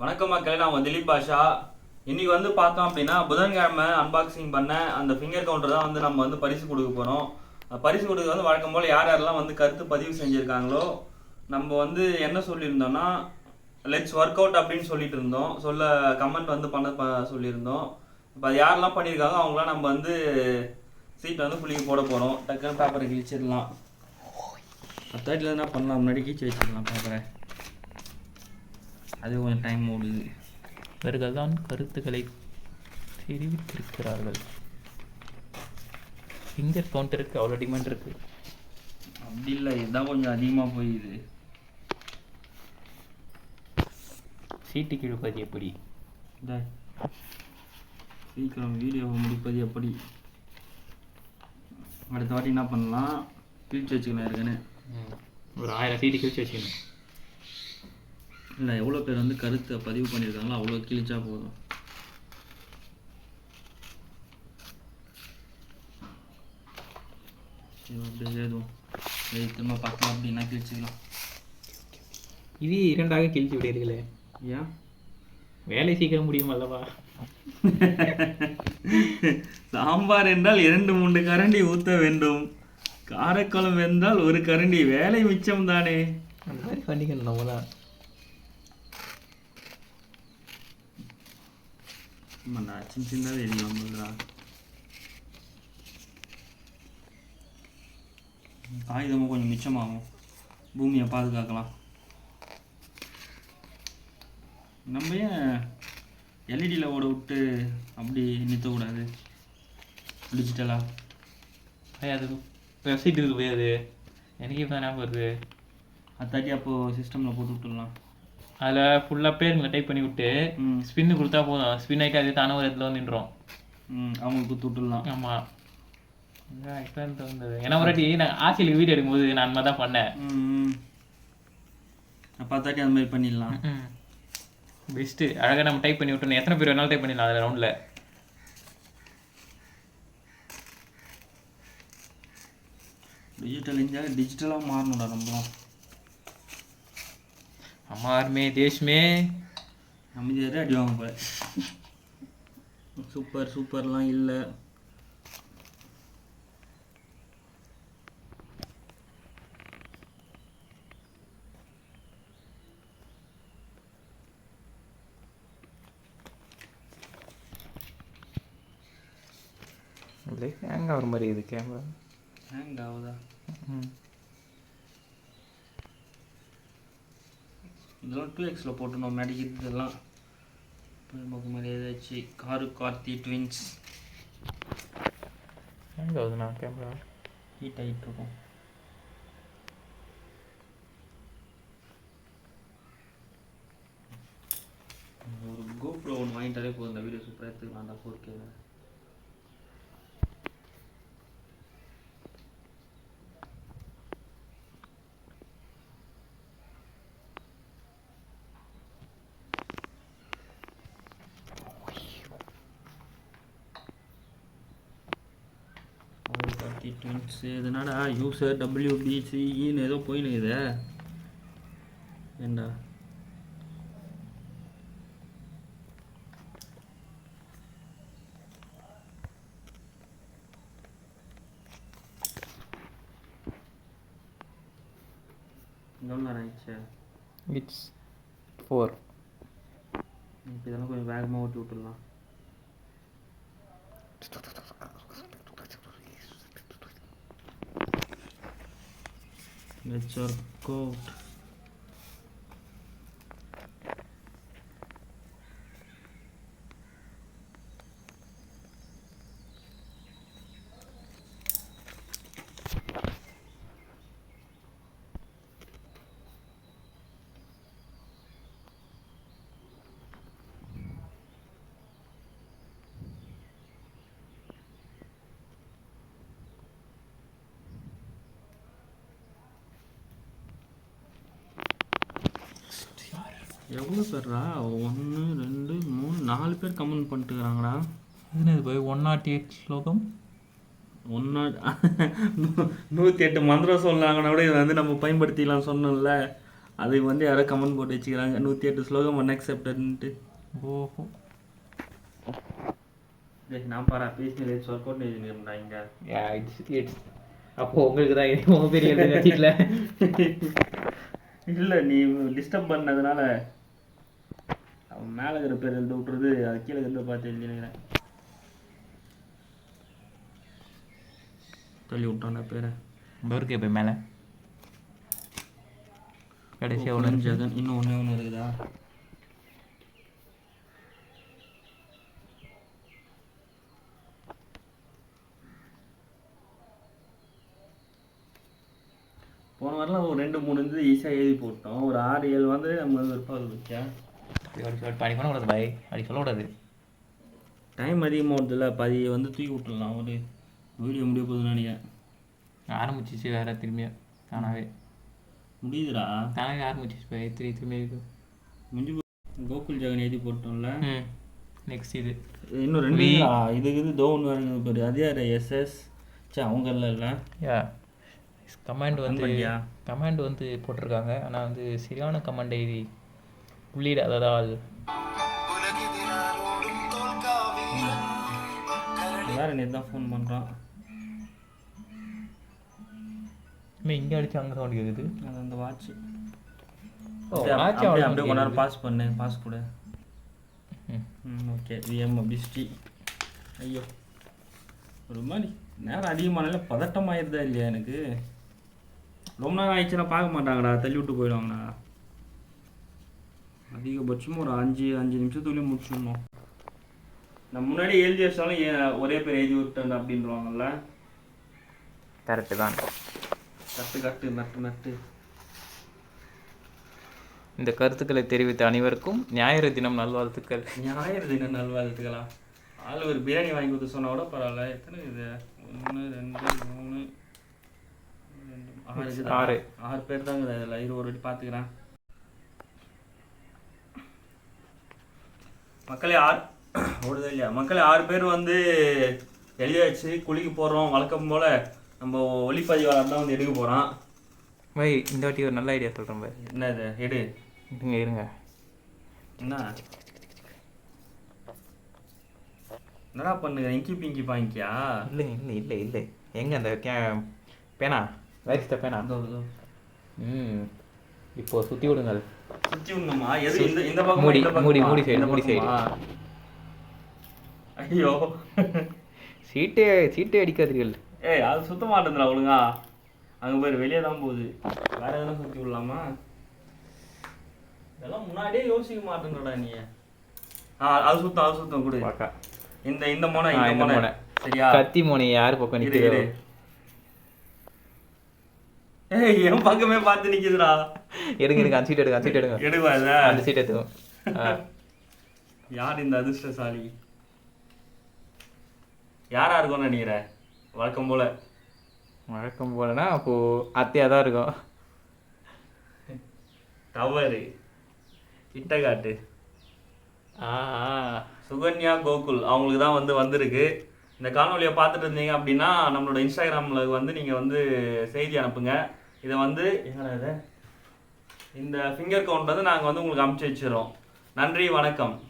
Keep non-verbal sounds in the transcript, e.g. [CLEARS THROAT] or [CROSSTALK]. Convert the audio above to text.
வணக்கம் மக்களே நான் உங்க திலீப் பாஷா. இன்னைக்கு வந்து பார்த்தோம் அப்படின்னா புதன்கிழமை அன்பாக்சிங் பண்ண அந்த ஃபிங்கர் கவுண்டர் தான் வந்து நம்ம வந்து பரிசு கொடுக்க போகிறோம் பரிசு கொடுக்க வந்து வழக்கம் போல் யார் யாரெல்லாம் வந்து கருத்து பதிவு செஞ்சுருக்காங்களோ நம்ம வந்து என்ன சொல்லியிருந்தோம்னா லெட்ஸ் ஒர்க் அவுட் அப்படின்னு சொல்லிட்டு இருந்தோம். சொல்ல கமெண்ட் வந்து பண்ண ப- சொல்லியிருந்தோம். இப்போ அது யாரெல்லாம் பண்ணியிருக்காங்க அவங்களாம் நம்ம வந்து சீட்டை வந்து புள்ளிக்கு போட போகிறோம் டக்குன்னு பேப்பரை கிழிச்சிடலாம். தேர்ட்டில் என்ன பண்ணலாம்? முன்னாடி கீச்சு வச்சிடலாம் பேப்பரை அது கொஞ்சம் டைம் ஓடுது. இவர்கள் தான் கருத்துக்களை தெரிவித்திருக்கிறார்கள். ஃபிங்கர் கவுண்டருக்கு அவ்வளோ டிமாண்ட் இருக்கு. அப்படி இல்லை இதுதான் கொஞ்சம் அதிகமாக போயிடுது. சீட்டு கிழப்பது எப்படி? சீக்கிரம் வீடியோவை முடிப்பது எப்படி? அடுத்த வாட்டி என்ன பண்ணலாம்? கிழிச்சு வச்சுக்கலாம் இருக்குன்னு ஒரு ஆயிரம் சீட்டு கிழிச்சு வச்சுக்கணும் இல்லை எவ்வளோ பேர் வந்து கருத்தை பதிவு பண்ணியிருக்காங்களோ அவ்வளோ கிழிச்சா போதும். அப்படியே சரி திரும்ப பார்க்கலாம் அப்படின்னா கிழிச்சிக்கலாம். இது இரண்டாக கிழிச்சு விடுறீர்களே ஏன்? வேலை சீக்கிரம் முடியும் அல்லவா? சாம்பார் என்றால் இரண்டு மூன்று கரண்டி ஊற்ற வேண்டும். காரக்குழம்பு என்றால் ஒரு கரண்டி. வேலை மிச்சம் தானே. அந்த மாதிரி பண்ணிக்கணும் நம்ம ஆமாண்டா சின்ன சின்னதாக எரியும் நம்மளுடா காகிதமும் கொஞ்சம் மிச்சமாகும் பூமியை பாதுகாக்கலாம் நம்ம ஏன் எல்இடியில் ஓட விட்டு அப்படி நிறுத்தக்கூடாது டிஜிட்டலாக அது வெப்சைட் இருக்கு போய் அது எனக்கு இப்போ ஞாபகம் வருது அத்தாட்டி அப்போது சிஸ்டமில் போட்டு விட்டுடலாம் அதில் ஃபுல்லாக பேருங்களை டைப் பண்ணி விட்டு ஸ்பின்னு கொடுத்தா போதும். ஸ்பின் ஆகிட்டு அது தானே ஒரு இடத்துல வந்து நின்றோம் ம் அவங்களுக்கு விட்டுடலாம். ஆமாம் வந்தது ஏன்னா ஒரு வாட்டி நான் ஆசிரியர் வீடியோ எடுக்கும்போது நான் அந்த தான் பண்ணேன். அத்தாட்டி அந்த மாதிரி பண்ணிடலாம். பெஸ்ட்டு அழகாக நம்ம டைப் பண்ணி விட்டோம் எத்தனை பேர் வேணாலும் டைப் பண்ணிடலாம் அதில் ரவுண்டில் டிஜிட்டல் இந்தியா டிஜிட்டலாக மாறணும்டா நம்மளும். அம்மாருமே தேஷ்மே அமைதியாரு அடி வாங்க போல சூப்பர் சூப்பர்லாம் இல்லை ஹேங் ஆகிற மாதிரி இது கேமரா ஹேங் ஆகுதா இதெல்லாம் டூ எக்ஸில் போட்டணும் முன்னாடி இதெல்லாம். நமக்கு மாதிரி ஏதாச்சும் காரு கார்த்தி ட்வின்ஸ். ஹேங் ஆகுதுண்ணா கேமரா. ஹீட் ஆகிட்டு இருக்கும். ஒரு கோப்ரோ ஒன்று வாங்கிட்டாலே போதும். இந்த வீடியோ சூப்பராக எடுத்துக்கலாம். அந்த ஃபோர் கேல கார்த்தி ட்வின்ஸ் இதனடா யூசர் டபிள்யூபிசின்னு ஏதோ போயின்னு இது ஏண்டா இட்ஸ் ஃபோர் இதெல்லாம் கொஞ்சம் வேகமாக ஓட்டி விட்டுடலாம். Let's work out. எவ்வளோ பேர்ரா? ஒன்று ரெண்டு மூணு நாலு பேர் கமெண்ட் பண்ணிட்டுக்கிறாங்கடா என்னது போய் ஒன் நாட் எயிட் ஸ்லோகம். ஒன்றா நூற்றி எட்டு மந்திரம் சொன்னாங்கன்னா கூட இதை வந்து நம்ம பயன்படுத்திக்கலாம் சொன்னோம்ல. அது வந்து யாரோ கமெண்ட் போட்டு வச்சுக்கிறாங்க. நூற்றி எட்டு ஸ்லோகம் ஒன் அக்செப்டட்ன்ட்டு ஓஹோ. நான் பாரா பேசி ஒர்க் அவுட் எழுதிருந்தாங்க யா இட்ஸ் இட்ஸ் அப்போ உங்களுக்கு தான் இது. உங்க பெரிய இல்லை நீ டிஸ்டர்ப் பண்ணதுனால மேலே இருக்கிற பேர் எழுத விட்டுறது அது கீழே இருக்கிறத பார்த்து எழுதினுக்கிறேன். தள்ளி விட்டான பேரை. இருக்கு போய் மேலே. கடைசியாக ஒன்று ஒன்று ஜெகன் இன்னும் ஒன்றே ஒன்று இருக்குதா? போன வாரம்லாம் ஒரு ரெண்டு மூணு இருந்து ஈஸியாக எழுதி போட்டோம். ஒரு ஆறு ஏழு வந்து நம்ம விருப்பம் வச்சா? அப்படி சொல்லிட்டு பண்ணக்கூடாது பாய் அப்படி சொல்லக்கூடாது டைம் அதிகமாக வருதுல்ல பாதி வந்து தூக்கி விட்டுடலாம் ஒரு வீடியோ முடிய போகுதுன்னு நினைக்கிறேன். ஆரம்பிச்சிச்சு வேற திரும்பியும் தானாவே. முடியுதுடா. தானாவே ஆரம்பிச்சிச்சு பாய் திரும்பி திரும்பி இருக்கு. முடிஞ்சு கோகுல் ஜெகன் எழுதி போட்டோம்ல. நெக்ஸ்ட் இது. இன்னும் ரெண்டு. இதுக்கு இது தோன் வருது பாரு. அது யார்? எஸ்எஸ் சே அவங்க இல்லை யா. கமாண்ட் வந்து? கமாண்ட் வந்து போட்டிருக்காங்க. ஆனால் வந்து சரியான கமாண்டை உள்ளிடாததால் வேற நேற்று தான் ஃபோன் பண்ணுறான் இனிமே இங்கே அடிச்சு அங்கே சவுண்ட் கேட்குது அது அந்த வாட்ச் ஓ, அப்படியே கொஞ்ச நேரம். பாஸ் பண்ணு பாஸ் கொடு. ம். ஓகே விஎம் பிஸ்டி ஐயோ ஒரு மாதிரி நேரம் அதிகமானால பதட்டமாயிருதா இல்லையா எனக்கு? ரொம்ப நேரம் ஆயிடுச்சுன்னா பார்க்க மாட்டாங்கடா தள்ளி விட்டு போயிடுவாங்கடா. அதிகபட்சம் ஒரு அஞ்சு அஞ்சு நிமிஷத்துக்குள்ளேயே முடிச்சிடணும். நான் முன்னாடி எழுதி வச்சாலும் ஏன் ஒரே பேர் எழுதி விட்டேன் அப்படின்றவாங்கல்ல கரெக்டு தான். கட்டு கட்டு நட்டு நட்டு. இந்த கருத்துக்களை தெரிவித்த அனைவருக்கும் ஞாயிறு தினம் நல்வாழ்த்துக்கள். ஞாயிறு தின நல்வாழ்த்துக்களா? ஆள் ஒரு பிரியாணி வாங்கி கொடுத்து சொன்னா கூட பரவாயில்ல. எத்தனை இது? ஒன்று ரெண்டு மூணு ரெண்டு, ஆறு? ஆறு. பேர் தாங்க இதில். இரு ஒரு வாட்டி பார்த்துக்கிறேன். மக்களே ஆறு [CLEARS THROAT] ஓடுதே இல்லையா? மக்களே ஆறு பேர் வந்து எழுதியாச்சு குளிக்க போகிறோம் வழக்கம் போல் நம்ம ஒளிப்பதிவாளர் தான் வந்து எடுக்க போகிறான் பாய் இந்த வாட்டி ஒரு நல்ல ஐடியா சொல்கிறேன் பாய் என்ன இது எடு. இருங்க இருங்க. என்ன? என்னடா பண்ணுங்க இங்கி பிங்கி பாங்கியா? இல்லை இல்லை இல்லை இல்லை. எங்கே அந்த கே பேனா? வேரிஸ்த பேனா? ம். இப்போ சுற்றி விடுங்கள். சுத்தி விடணுமா எது இந்த இந்த பக்கம் மூடி, மூடி? மூடி இந்த மூடி. பக்கமா? ஐயோ. சீட்டே சீட்டே அடிக்காதீர்கள். ஏய் அது சுத்த மாட்டேங்குதுடா ஒழுங்கா. அங்க போய் வெளியே தான் போகுது. வேற எதனா சுத்தி விடலாமா? இதெல்லாம் முன்னாடியே யோசிக்க மாட்டேங்கடா நீ. ஆ அது சுத்தம் அது சுத்தம் கொடு. இந்த இந்த மோனை இந்த மோனை. சரியா? கத்தி மோனை யார் பக்கம் ஏய் என் பக்கமே பார்த்து நிக்குதுடா. எடுங்க எடுங்க அந்த சீட் எடுங்க அந்த சீட் எடுங்க. எடுவா இல்ல அந்த சீட் எடுத்துக்கோ. ஆ. யார் இந்த அதிர்ஷ்டசாலி? யாரா இருக்கும்னு நினைக்கிற? வழக்கம் போல. வழக்கம் போலனா அப்போ அத்தையாக தான் இருக்கும். தவறு. இட்டகாட்டு ஆ ஆ. சுகன்யா கோகுல் அவங்களுக்கு தான் வந்து வந்திருக்கு. இந்த காணொலியை பார்த்துட்டு இருந்தீங்க அப்படின்னா நம்மளோட இன்ஸ்டாகிராமில் வந்து நீங்கள் வந்து செய்தி அனுப்புங்க. இதை வந்து என்னடா இது? இந்த ஃபிங்கர் கவுண்ட் வந்து நாங்கள் வந்து உங்களுக்கு அமுச்சு வச்சிடறோம். நன்றி வணக்கம்.